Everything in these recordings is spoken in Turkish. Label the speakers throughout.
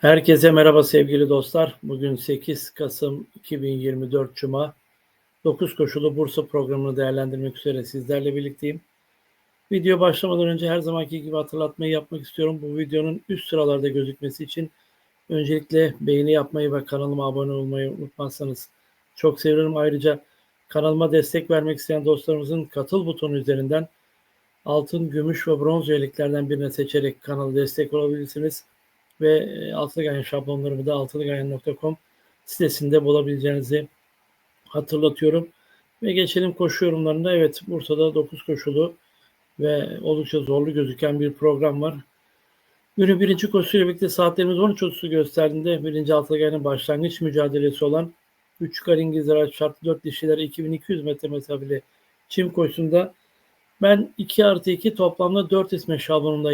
Speaker 1: Herkese merhaba sevgili dostlar. Bugün 8 Kasım 2024 Cuma. 9 koşulu Bursa programını değerlendirmek üzere sizlerle birlikteyim. Video başlamadan önce her zamanki gibi hatırlatmayı yapmak istiyorum. Bu videonun üst sıralarda gözükmesi için öncelikle beğeni yapmayı ve kanalıma abone olmayı unutmazsanız çok sevinirim. Ayrıca kanalıma destek vermek isteyen dostlarımızın katıl butonu üzerinden altın, gümüş ve bronz üyeliklerden birine seçerek kanalı destek olabilirsiniz ve e, altılı gayen şablonlarımı da altılıgayen.com sitesinde bulabileceğinizi hatırlatıyorum. Ve geçelim koşu yorumlarında. Evet Bursa'da 9 koşulu ve oldukça zorlu gözüken bir program var. Günün birinci koşusuyla birlikte saatlerimiz 13.30'u gösterdiğinde birinci altılı gayenin başlangıç mücadelesi olan 3 kar İngiliz araç şartlı 4 dişiler 2200 metre mesafeli çim koşusunda ben 2 artı 2 toplamda 4 isme şablonunda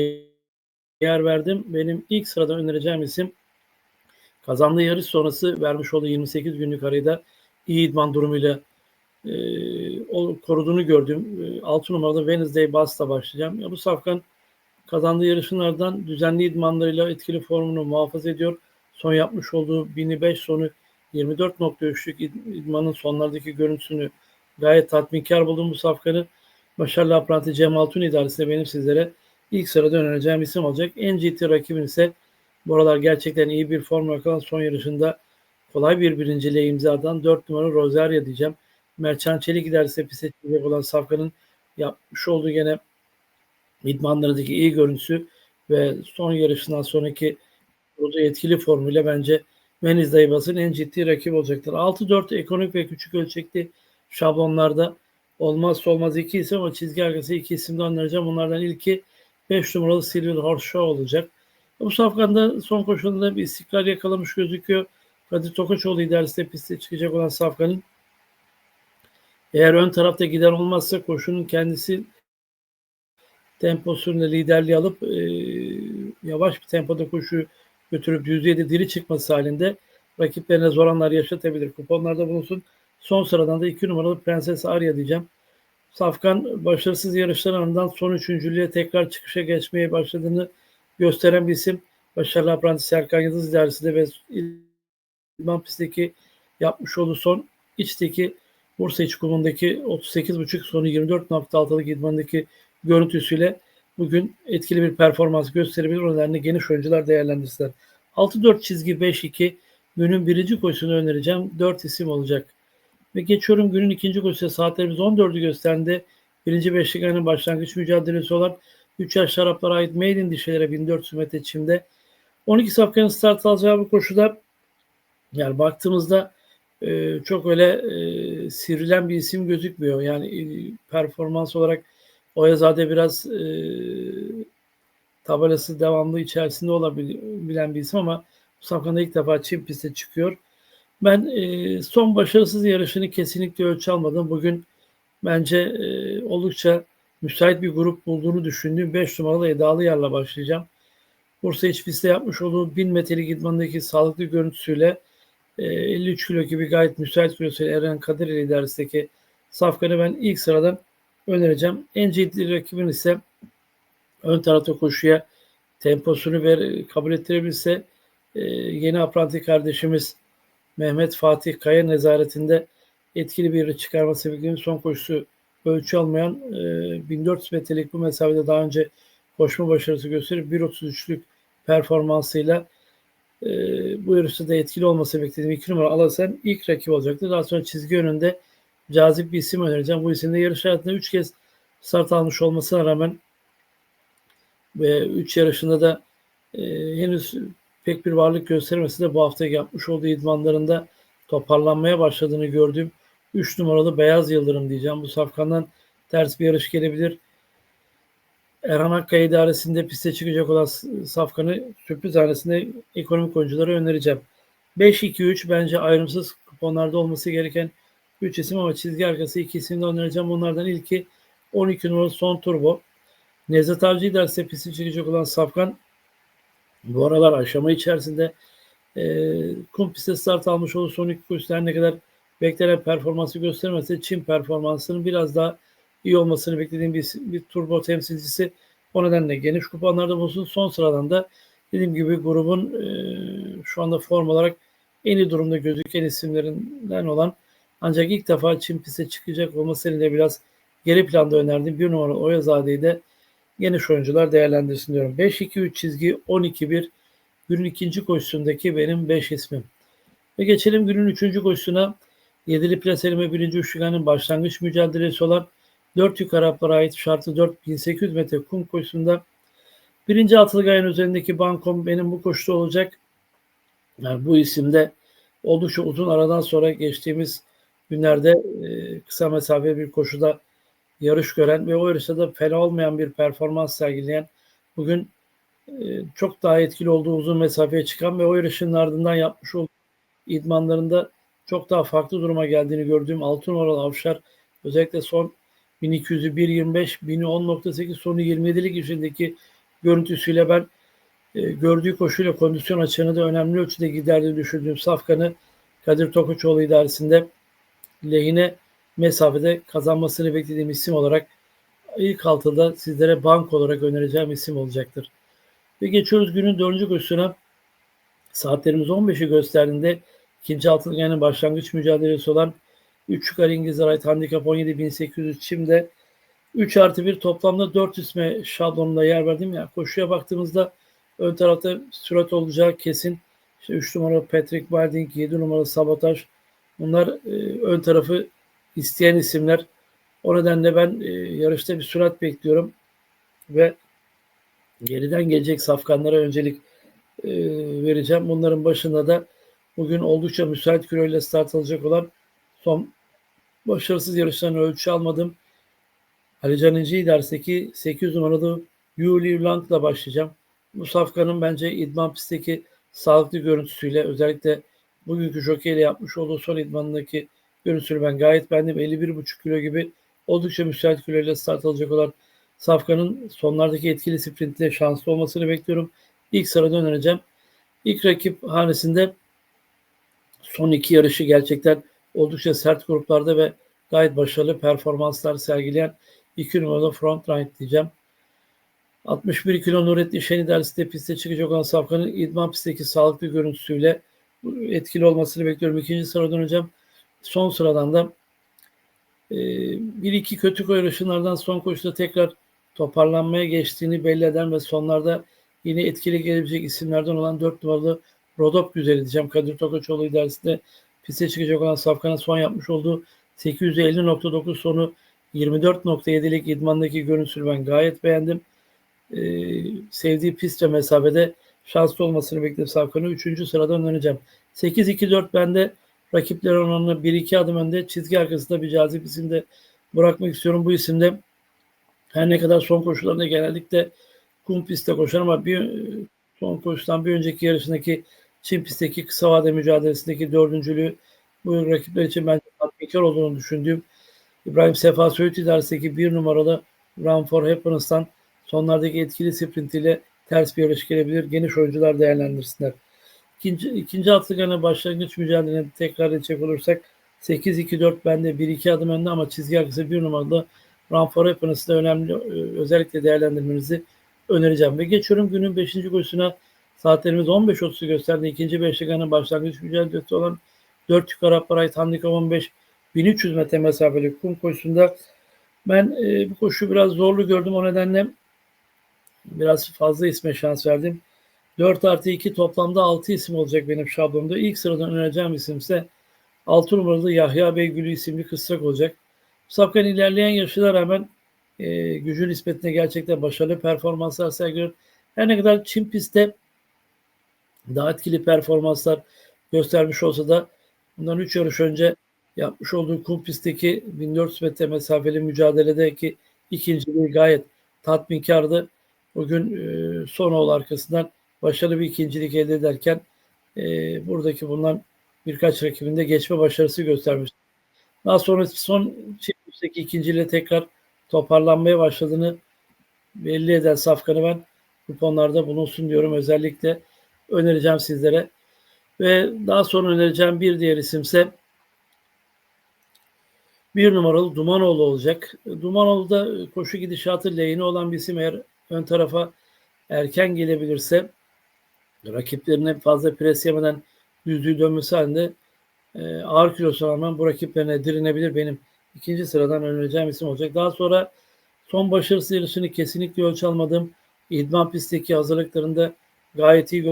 Speaker 1: yer verdim. Benim ilk sırada önereceğim isim kazandığı yarış sonrası vermiş olduğu 28 günlük arayda iyi idman durumuyla e, o koruduğunu gördüm. E, 6 numarada Wednesday Bass'la başlayacağım. Ya bu safkan kazandığı yarışlardan düzenli idmanlarıyla etkili formunu muhafaza ediyor. Son yapmış olduğu 1005 sonu 24.3'lük idmanın sonlardaki görüntüsünü gayet tatminkar buldum bu safkanı. Başarılı apranti Cem Altun idaresinde benim sizlere ilk sırada önereceğim isim olacak. Ciddi rakibin ise bu aralar gerçekten iyi bir form yakalan son yarışında kolay bir birinciliğe imza atan 4 numara Rosaria diyeceğim. Merçan Çelik idaresi piste çıkacak olan Safkan'ın yapmış olduğu gene idmanlarındaki iyi görüntüsü ve son yarışından sonraki burada etkili formuyla bence Veniz Daybas'ın en ciddi rakip olacaktır. 6-4 ekonomik ve küçük ölçekli şablonlarda olmazsa olmaz iki isim ama çizgi arkası iki isim de önereceğim. Bunlardan ilki 5 numaralı Silver Horse Show olacak. Bu safkanda son koşulunda bir istikrar yakalamış gözüküyor. Kadir Tokaçoğlu idaresinde piste çıkacak olan safkanın eğer ön tarafta gider olmazsa koşunun kendisi temposunda liderliği alıp e, yavaş bir tempoda koşu götürüp %7 diri çıkması halinde rakiplerine zor anlar yaşatabilir. Kuponlarda bulunsun. Son sıradan da 2 numaralı Prenses Arya diyeceğim. Safkan başarısız yarışlar ardından son üçüncülüğe tekrar çıkışa geçmeye başladığını gösteren bir isim. Başarılı apprenti Serkan Yıldız idaresinde ve İlman pistteki yapmış olduğu son içteki Bursa iç kumundaki 38.5 sonu 24.6'lık idmandaki görüntüsüyle bugün etkili bir performans gösterebilir. O nedenle geniş oyuncular değerlendirsinler. 6-4 çizgi 5-2 günün birinci koşusunu önereceğim. 4 isim olacak. Ve geçiyorum günün ikinci koşusu saatlerimiz 14'ü gösterdi. Birinci beşlik başlangıç mücadelesi olan 3 yaş şaraplara ait maiden dişilere 1400 metre çimde. 12 safkanın start alacağı bu koşuda yani baktığımızda e, çok öyle e, sivrilen bir isim gözükmüyor. Yani e, performans olarak Oyazade biraz e, tabelası devamlı içerisinde olabilen bir isim ama bu safkanda ilk defa çim piste çıkıyor. Ben e, son başarısız yarışını kesinlikle ölçü almadım. Bugün bence e, oldukça müsait bir grup bulduğunu düşündüğüm 5 numaralı Edalı Yar'la başlayacağım. Bursa iç pistte yapmış olduğu 1000 metrelik idmandaki sağlıklı görüntüsüyle e, 53 kilo gibi gayet müsait kilosuyla Eren Kadir ile idaresindeki Safkan'ı ben ilk sıradan önereceğim. En ciddi rakibin ise ön tarafta koşuya temposunu ver, kabul ettirebilirse e, yeni apranti kardeşimiz Mehmet Fatih Kaya nezaretinde etkili bir yarış çıkarması beklediğim son koşusu ölçü almayan e, 1400 metrelik bu mesafede daha önce koşma başarısı gösterip 1.33'lük performansıyla e, bu yarışta da etkili olması beklediğim 2 numara Alasen ilk rakip olacaktır. Daha sonra çizgi önünde cazip bir isim önereceğim. Bu isimde yarış hayatında 3 kez start almış olmasına rağmen ve 3 yarışında da e, henüz pek bir varlık göstermesi de bu hafta yapmış olduğu idmanlarında toparlanmaya başladığını gördüğüm 3 numaralı Beyaz Yıldırım diyeceğim. Bu safkandan ters bir yarış gelebilir. Erhan Akkaya idaresinde piste çıkacak olan safkanı sürpriz hanesinde ekonomik oyunculara önereceğim. 5-2-3 bence ayrımsız kuponlarda olması gereken 3 isim ama çizgi arkası 2 isim de önereceğim. Bunlardan ilki 12 numaralı Son Turbo. Nevzat Avcı idaresinde piste çıkacak olan safkan bu aralar aşama içerisinde e, kum pistte start almış olduğu son iki koşular ne kadar beklenen performansı göstermese Çin performansının biraz daha iyi olmasını beklediğim bir, bir turbo temsilcisi. O nedenle geniş kuponlarda bulunsun. Son sıradan da dediğim gibi grubun e, şu anda form olarak en iyi durumda gözüken isimlerinden olan ancak ilk defa Çin piste çıkacak olması nedeniyle biraz geri planda önerdiğim bir numara Oyazade'yi de geniş oyuncular değerlendirsin diyorum. 5-2-3 çizgi 12-1 günün ikinci koşusundaki benim 5 ismim. Ve geçelim günün üçüncü koşusuna. Yedili plaselime birinci üçlüganın başlangıç mücadelesi olan 4 yük Araplara ait şartı 4800 metre kum koşusunda birinci altılı gayen üzerindeki bankom benim bu koşuda olacak. Yani bu isimde oldukça uzun aradan sonra geçtiğimiz günlerde e, kısa mesafe bir koşuda yarış gören ve o yarışta da fena olmayan bir performans sergileyen bugün e, çok daha etkili olduğu uzun mesafeye çıkan ve o yarışın ardından yapmış olduğu idmanlarında çok daha farklı duruma geldiğini gördüğüm 6 numaralı Avşar özellikle son 1200'ü 1.25, 1010.8 sonu 27'lik içindeki görüntüsüyle ben e, gördüğü koşuyla kondisyon açığını da önemli ölçüde giderdiğini düşündüğüm Safkan'ı Kadir Tokuçoğlu idaresinde lehine mesafede kazanmasını beklediğim isim olarak ilk altıda sizlere bank olarak önereceğim isim olacaktır. Ve geçiyoruz günün dördüncü koşusuna. Saatlerimiz 15'i gösterdiğinde ikinci altılı yani başlangıç mücadelesi olan 3 yukarı İngilizler ait handikap 17.800 çimde 3 artı 1 toplamda 4 isme şablonunda yer verdim. Yani koşuya baktığımızda ön tarafta sürat olacağı kesin. İşte 3 numaralı Patrick Barding, 7 numaralı Sabotaj. Bunlar e, ön tarafı isteyen isimler. O nedenle ben e, yarışta bir sürat bekliyorum. Ve geriden gelecek safkanlara öncelik e, vereceğim. Bunların başında da bugün oldukça müsait kiloyla start alacak olan son başarısız yarışlarını ölçü almadım. Ali Can İnci dersteki 8 numaralı Yuli Land'la başlayacağım. Bu safkanın bence idman pistteki sağlıklı görüntüsüyle özellikle bugünkü jockey ile yapmış olduğu son idmanındaki görüntüsünü ben gayet beğendim. 51,5 kilo gibi oldukça müsait kiloyla start alacak olan Safkan'ın sonlardaki etkili sprintle şanslı olmasını bekliyorum. İlk sırada önereceğim. İlk rakip hanesinde son iki yarışı gerçekten oldukça sert gruplarda ve gayet başarılı performanslar sergileyen 2 numaralı front right diyeceğim. 61 kilo Nurettin Şeni dersinde piste çıkacak olan Safkan'ın idman pistteki sağlıklı görüntüsüyle etkili olmasını bekliyorum. İkinci sıradan hocam. Son sıradan da e, bir iki kötü yarışlardan son koşuda tekrar toparlanmaya geçtiğini belli eden ve sonlarda yine etkili gelebilecek isimlerden olan 4 numaralı Rodop güzel diyeceğim. Kadir Tokaçoğlu idaresinde piste çıkacak olan Safkan'ın son yapmış olduğu 850.9 sonu 24.7'lik idmandaki görüntüsünü ben gayet beğendim. Ee, sevdiği pist ve mesafede şanslı olmasını beklediğim Safkan'ı 3. sıradan önereceğim. 8-2-4 bende rakipler oranını 1-2 adım önde çizgi arkasında bir cazip isimde bırakmak istiyorum. Bu isimde her ne kadar son koşularında genellikle kum pistte koşar ama bir son koşudan bir önceki yarışındaki Çin pistteki kısa vade mücadelesindeki dördüncülüğü bu rakipler için bence tatminkar olduğunu düşündüğüm İbrahim Sefa Söğüt idaresindeki bir numaralı Run for Happiness'tan sonlardaki etkili sprintiyle ters bir yarış gelebilir. Geniş oyuncular değerlendirsinler. İkinci, ikinci atlıgana başlangıç mücadeleni tekrar edecek olursak 8-2-4 bende 1-2 adım önde ama çizgi arkası bir numaralı Run for Happiness'ı da önemli e, özellikle değerlendirmenizi önereceğim. Ve geçiyorum günün 5. koşusuna. Saatlerimiz 15.30'u gösterdi. İkinci beşliganın başlangıç mücadelesi olan 4 yukarı Arap Handikap 15 1300 metre mesafeli kum koşusunda ben e, bu koşu biraz zorlu gördüm. O nedenle biraz fazla isme şans verdim. 4 artı 2 toplamda 6 isim olacak benim şablonumda. İlk sıradan önereceğim isim ise 6 numaralı Yahya Beygülü isimli kısrak olacak. Sapkan ilerleyen yaşına rağmen e, gücü nispetine gerçekten başarılı performanslar sergiliyor. Her ne kadar Çin pistte daha etkili performanslar göstermiş olsa da bundan 3 yarış önce yapmış olduğu kum pistteki 1400 metre mesafeli mücadeledeki ikinciliği gayet tatminkardı. Bugün e, son ol arkasından başarılı bir ikincilik elde ederken e, buradaki bundan birkaç rakibinde geçme başarısı göstermiş. Daha sonra son çiftlikteki ikinciyle tekrar toparlanmaya başladığını belli eden Safkan'ı ben kuponlarda bulunsun diyorum. Özellikle önereceğim sizlere. Ve daha sonra önereceğim bir diğer isimse bir numaralı Dumanoğlu olacak. Dumanoğlu da koşu gidişatı lehine olan bir isim eğer ön tarafa erken gelebilirse rakiplerine fazla pres yemeden yüzüğü dönmesi halinde e, ağır kilosuna rağmen bu rakiplerine direnebilir. Benim ikinci sıradan önereceğim isim olacak. Daha sonra son başarısız yarışını kesinlikle ölçü almadım. İdman pistteki hazırlıklarında gayet iyi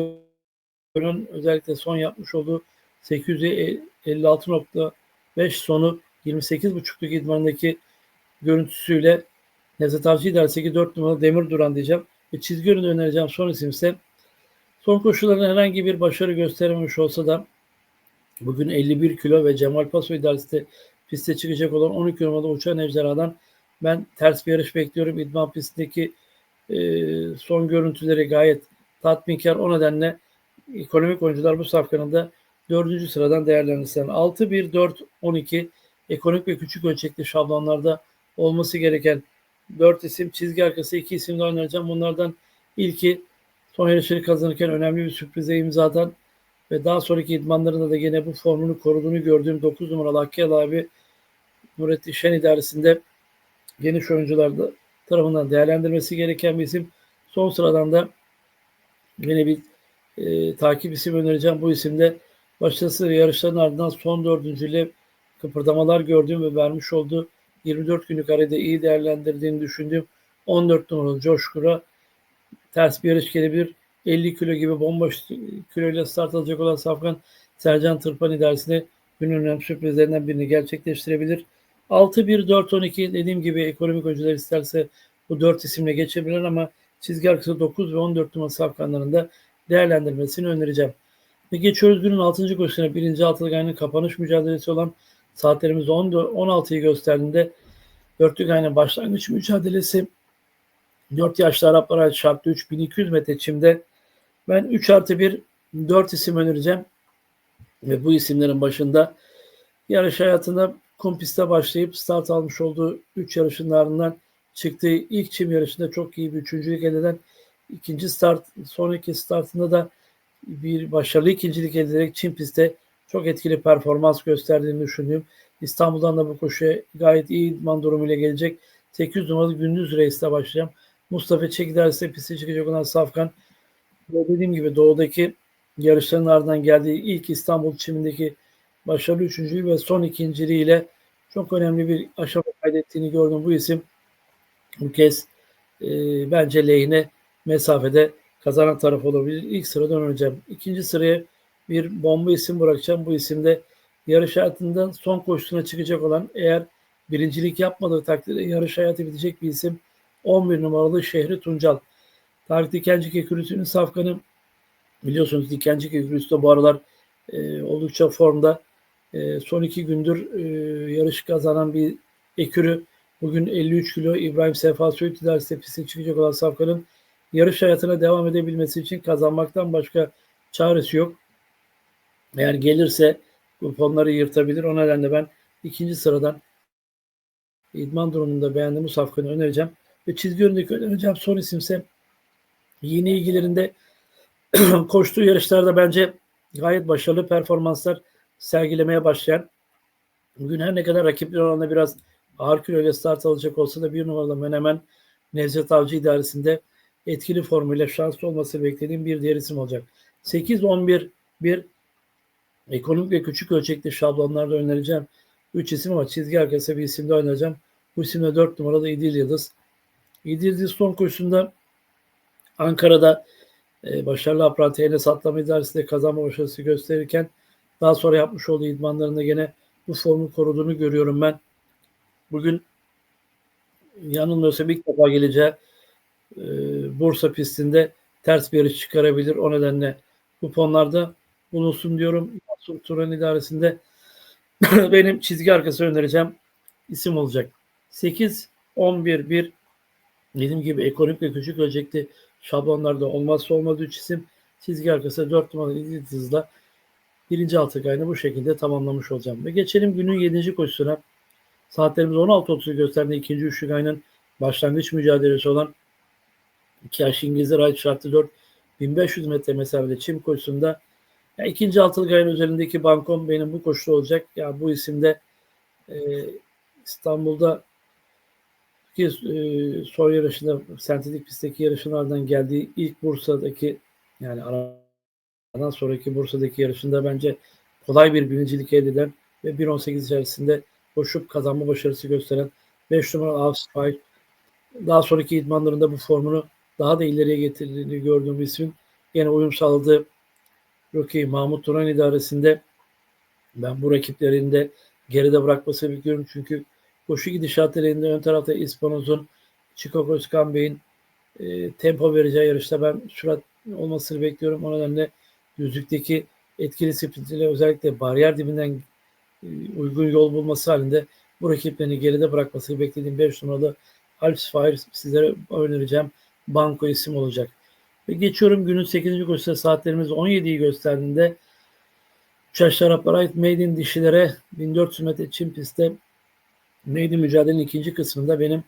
Speaker 1: görün. Özellikle son yapmış olduğu 856.5 sonu 28.5'luk idmandaki görüntüsüyle Nevzat Avcı idaresindeki 4 numaralı Demir Duran diyeceğim. Ve çizgi ürünü önereceğim son isim ise son koşullarında herhangi bir başarı gösterememiş olsa da bugün 51 kilo ve Cemal Paso idaresinde piste çıkacak olan 12 numaralı uçan ejderhadan ben ters bir yarış bekliyorum. İdman pistindeki e, son görüntüleri gayet tatminkar. O nedenle ekonomik oyuncular bu safkanın da dördüncü sıradan değerlendirilsen 6, 1, 4, 12 ekonomik ve küçük ölçekli şablonlarda olması gereken 4 isim çizgi arkası 2 isimle oynayacağım. Bunlardan ilki son yarışları kazanırken önemli bir sürprize imza atan ve daha sonraki idmanlarında da yine bu formunu koruduğunu gördüğüm 9 numaralı Hakkı abi Nurettin Şen idaresinde geniş oyuncular da tarafından değerlendirmesi gereken bir isim. Son sıradan da yine bir e, takip isim önereceğim. Bu isimde başarısız yarışların ardından son dördüncüyle kıpırdamalar gördüğüm ve vermiş olduğu 24 günlük arada iyi değerlendirdiğini düşündüğüm 14 numaralı Coşkur'a ters bir yarış gelebilir. 50 kilo gibi bomboş kiloyla start alacak olan Safkan Sercan Tırpan idaresinde günün önemli sürprizlerinden birini gerçekleştirebilir. 6-1-4-12 dediğim gibi ekonomik oyuncular isterse bu 4 isimle geçebilir ama çizgi arkası 9 ve 14 numaralı safkanlarında değerlendirmesini önereceğim. Ve geçiyoruz günün 6. koşusuna. Birinci altılı ayının kapanış mücadelesi olan saatlerimiz 16'yı gösterdiğinde dörtlük ayının başlangıç mücadelesi 4 yaşlı Araplara şartlı 3200 metre çimde ben 3 artı 1 4 isim önereceğim. Ve bu isimlerin başında yarış hayatında kompiste başlayıp start almış olduğu 3 yarışın ardından çıktığı ilk çim yarışında çok iyi bir üçüncülük elde eden ikinci start sonraki startında da bir başarılı ikincilik elde ederek çim pistte çok etkili performans gösterdiğini düşündüğüm İstanbul'dan da bu koşuya gayet iyi idman durumuyla gelecek. 800 numaralı gündüz reiste başlayacağım. Mustafa Çek derse piste çıkacak olan Safkan ve dediğim gibi doğudaki yarışların ardından geldiği ilk İstanbul çimindeki başarılı üçüncülüğü ve son ikinciliğiyle çok önemli bir aşama kaydettiğini gördüm bu isim. Bu kez e, bence lehine mesafede kazanan taraf olabilir. İlk sıradan öneceğim. İkinci sıraya bir bomba isim bırakacağım. Bu isimde yarış hayatından son koşusuna çıkacak olan eğer birincilik yapmadığı takdirde yarış hayatı bitecek bir isim 11 numaralı Şehri Tuncal. Tarık Dikencik Ekürüsü'nün safkanı biliyorsunuz Dikencik Ekürüsü de bu aralar e, oldukça formda. E, son iki gündür e, yarış kazanan bir ekürü. Bugün 53 kilo İbrahim Sefa Söğüt idaresinde piste çıkacak olan Safkan'ın yarış hayatına devam edebilmesi için kazanmaktan başka çaresi yok. Eğer gelirse kuponları yırtabilir. O nedenle ben ikinci sıradan idman durumunda beğendiğim bu safkanı önereceğim. Ve çizgi önündeki önereceğim son isimse yeni ilgilerinde koştuğu yarışlarda bence gayet başarılı performanslar sergilemeye başlayan bugün her ne kadar rakipler oranla biraz ağır kiloyla start alacak olsa da bir numaralı Menemen Nevzat Avcı idaresinde etkili formuyla şanslı olması beklediğim bir diğer isim olacak. 8-11 bir ekonomik ve küçük ölçekli şablonlarda önereceğim. 3 isim ama çizgi arkası bir isimde oynayacağım. Bu isimde 4 numaralı İdil Yıldız. İdil Yıldız son koşusunda Ankara'da e, başarılı apranti Enes Atlama idaresinde kazanma başarısı gösterirken daha sonra yapmış olduğu idmanlarında gene bu formu koruduğunu görüyorum ben. Bugün yanılmıyorsa ilk defa geleceği e, Bursa pistinde ters bir yarış çıkarabilir. O nedenle kuponlarda bulunsun diyorum. Masum Turan idaresinde benim çizgi arkası önereceğim isim olacak. 8 11 1 dediğim gibi ekonomik ve küçük ölçekli şablonlarda olmazsa olmadığı üç isim çizgi arkası 4 numaralı hızla birinci altı kayını bu şekilde tamamlamış olacağım. Ve geçelim günün 7. koşusuna. Saatlerimiz 16.30'u gösterdiği ikinci üçlük ayının başlangıç mücadelesi olan iki yaş İngilizler ait şartlı 4 1500 metre mesafede çim koşusunda ya ikinci altılık ayın üzerindeki bankom benim bu koşuda olacak. Ya bu isimde e, İstanbul'da ki e, son yarışında sentetik pistteki yarışın ardından geldiği ilk Bursa'daki yani Daha sonraki Bursa'daki yarışında bence kolay bir birincilik elde eden ve 1.18 içerisinde koşup kazanma başarısı gösteren 5 numara Avspire daha sonraki idmanlarında bu formunu daha da ileriye getirdiğini gördüğüm ismin yine uyum sağladığı Rocky Mahmut Turan idaresinde ben bu rakiplerinde geride bırakması bekliyorum. Çünkü koşu gidişatlarında ön tarafta İspanoz'un Chico Özkan Bey'in e, tempo vereceği yarışta ben sürat olmasını bekliyorum. O nedenle düzlükteki etkili sprintiyle özellikle bariyer dibinden e, uygun yol bulması halinde bu rakiplerini geride bırakmasını beklediğim 5 numaralı Alps Fire sizlere önereceğim banko isim olacak. Ve geçiyorum günün 8. koşusu saatlerimiz 17'yi gösterdiğinde 3 yaş Araplara ait Maiden dişilere 1400 metre çim pistte Maiden mücadelenin ikinci kısmında benim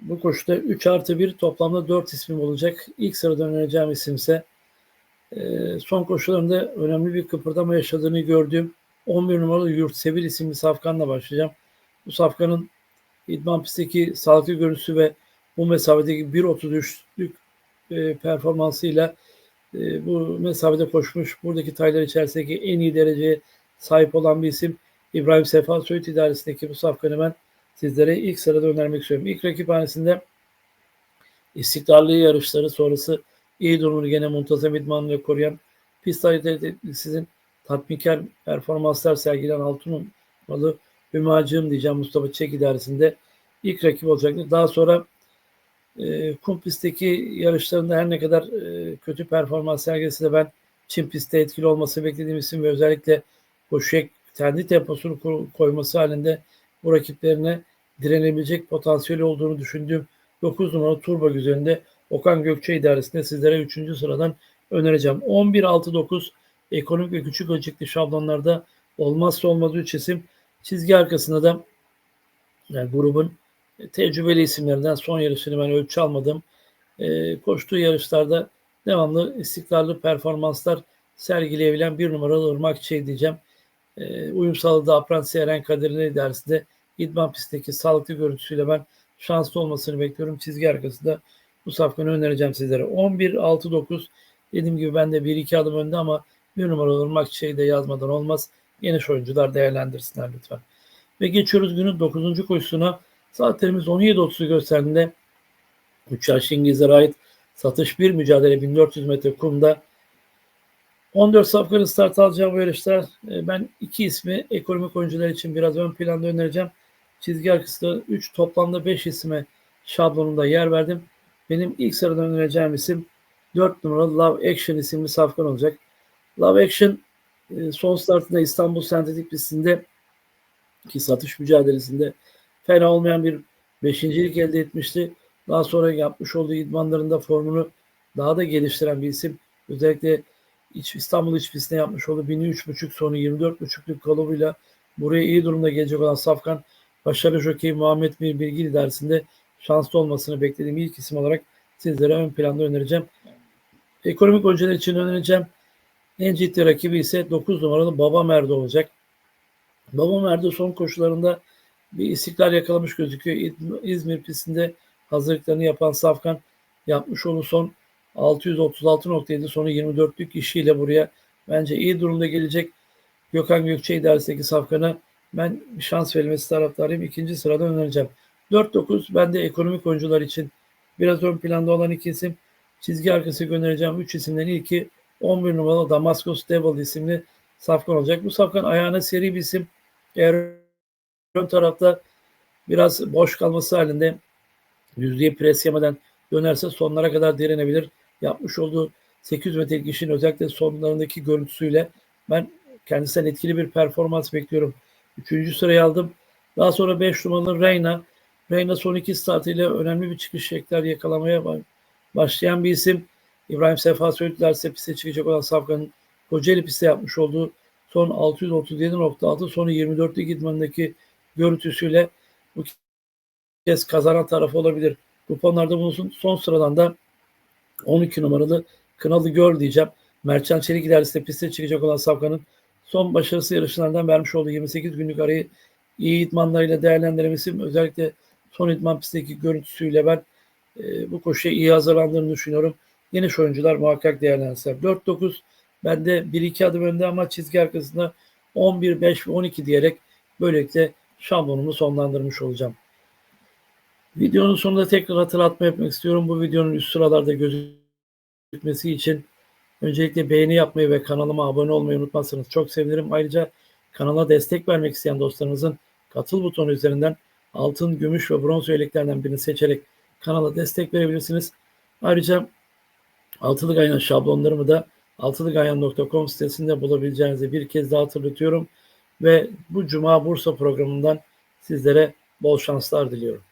Speaker 1: bu koşuda 3 artı 1 toplamda 4 ismim olacak. İlk sırada önereceğim isimse e, son koşularında önemli bir kıpırdama yaşadığını gördüğüm 11 numaralı Yurtsevil isimli safkanla başlayacağım. Bu safkanın idman pistteki sağlıklı görüntüsü ve bu mesafedeki 1.33'lük e, performansıyla e, bu mesafede koşmuş. Buradaki taylar içerisindeki en iyi dereceye sahip olan bir isim. İbrahim Sefa Söğüt idaresindeki bu safkanı ben sizlere ilk sırada önermek istiyorum. İlk rakiphanesinde istikrarlı yarışları sonrası iyi durumunu gene muntazam idmanıyla koruyan pist sizin tatminkar performanslar sergilen altın numaralı Hümacığım diyeceğim Mustafa Çek idaresinde ilk rakip olacaktır. Daha sonra e, kum pistteki yarışlarında her ne kadar e, kötü performans sergilese de ben çim pistte etkili olması beklediğim isim ve özellikle koşuya kendi temposunu koyması halinde bu rakiplerine direnebilecek potansiyeli olduğunu düşündüğüm 9 numaralı Turbo üzerinde Okan Gökçe idaresinde sizlere 3. sıradan önereceğim. 11-6-9 ekonomik ve küçük ölçekli şablonlarda olmazsa olmaz 3 isim. Çizgi arkasında da yani grubun tecrübeli isimlerinden son yarışını ben ölçü almadım. E, koştuğu yarışlarda devamlı istikrarlı performanslar sergileyebilen bir numaralı Irmak Çey diyeceğim. E, uyum sağladığı Apprentice Eren Kadir'in dersinde idman pistteki sağlıklı görüntüsüyle ben şanslı olmasını bekliyorum. Çizgi arkasında bu safkanı önereceğim sizlere. 11-6-9 dediğim gibi ben de 1-2 adım önde ama bir numaralı Irmak Çey'i de yazmadan olmaz. Geniş oyuncular değerlendirsinler lütfen. Ve geçiyoruz günün 9. koşusuna. Saatlerimiz 17.30'u gösterdiğinde 3 yaş İngilizlere ait satış bir mücadele 1400 metre kumda 14 safkanın start alacağı bu yarışta e, ben iki ismi ekonomik oyuncular için biraz ön planda önereceğim. Çizgi arkasında 3 toplamda 5 isme şablonunda yer verdim. Benim ilk sıradan önereceğim isim 4 numaralı Love Action isimli safkan olacak. Love Action e, son startında İstanbul Sentetik pistinde ki satış mücadelesinde fena olmayan bir beşincilik elde etmişti. Daha sonra yapmış olduğu idmanlarında formunu daha da geliştiren bir isim. Özellikle iç, İstanbul iç pistine yapmış olduğu 1003.5 sonu 24.5'lük kalıbıyla buraya iyi durumda gelecek olan Safkan başarılı jokey Muhammed Bir Bilgili dersinde şanslı olmasını beklediğim ilk isim olarak sizlere ön planda önereceğim. Ekonomik oyuncular için önereceğim. En ciddi rakibi ise 9 numaralı Baba Merdo olacak. Baba Merdo son koşularında bir istikrar yakalamış gözüküyor. İzmir pistinde hazırlıklarını yapan Safkan yapmış olduğu son 636.7 sonu 24'lük işiyle buraya bence iyi durumda gelecek. Gökhan Gökçe idaresindeki Safkan'a ben şans verilmesi taraftarıyım. İkinci sırada önereceğim. 4-9 ben de ekonomik oyuncular için biraz ön planda olan iki isim. Çizgi arkası göndereceğim 3 isimden ilki 11 numaralı Damascus Devil isimli Safkan olacak. Bu Safkan ayağına seri bir isim. Eğer ön tarafta biraz boş kalması halinde yüzeye pres yemeden dönerse sonlara kadar direnebilir. Yapmış olduğu 800 metrelik işin özellikle sonlarındaki görüntüsüyle ben kendisinden etkili bir performans bekliyorum. Üçüncü sırayı aldım. Daha sonra 5 numaralı Reyna. Reyna son iki startıyla önemli bir çıkış şekler yakalamaya başlayan bir isim. İbrahim Sefa Söğütlerse piste çıkacak olan Safkan'ın Kocaeli piste yapmış olduğu son 637.6 sonu 24'lük idmanındaki görüntüsüyle bu kez kazanan taraf olabilir. Kuponlarda bulunsun. Son sıradan da 12 numaralı Kınalı Göl diyeceğim. Mertcan Çelik ilerisinde piste çıkacak olan Safkan'ın son başarısı yarışlarından vermiş olduğu 28 günlük arayı iyi idmanlarıyla değerlendirmesi özellikle son idman pistteki görüntüsüyle ben e, bu koşuya iyi hazırlandığını düşünüyorum. Geniş oyuncular muhakkak değerlendirsinler. 4-9 Ben de 1-2 adım önde ama çizgi arkasında 11, 5 ve 12 diyerek böylelikle şablonumu sonlandırmış olacağım. Videonun sonunda tekrar hatırlatma yapmak istiyorum. Bu videonun üst sıralarda gözükmesi için öncelikle beğeni yapmayı ve kanalıma abone olmayı unutmazsanız çok sevinirim. Ayrıca kanala destek vermek isteyen dostlarımızın katıl butonu üzerinden altın, gümüş ve bronz üyeliklerden birini seçerek kanala destek verebilirsiniz. Ayrıca Altılı Gayan şablonlarımı da altılıgayan.com sitesinde bulabileceğinizi bir kez daha hatırlatıyorum. Ve bu Cuma Bursa programından sizlere bol şanslar diliyorum.